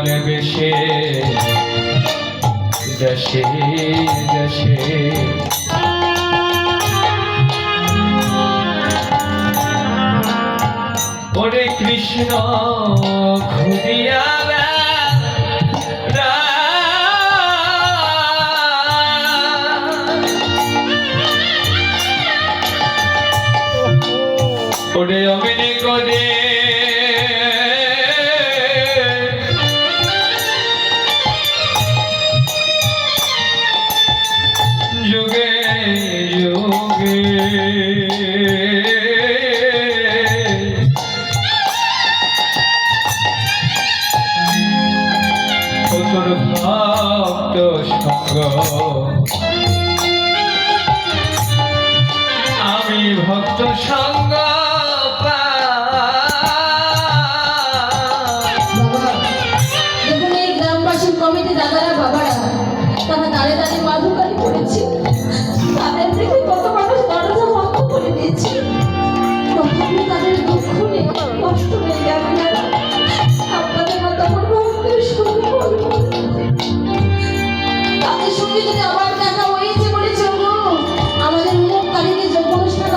ভালোবেসে দেশে দেশে। ওরে কৃষ্ণ খুদিয়া ওরে অভিনয় করে তোর ভক্ত আমি ভক্ত সঙ্গ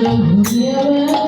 Yeah, yeah.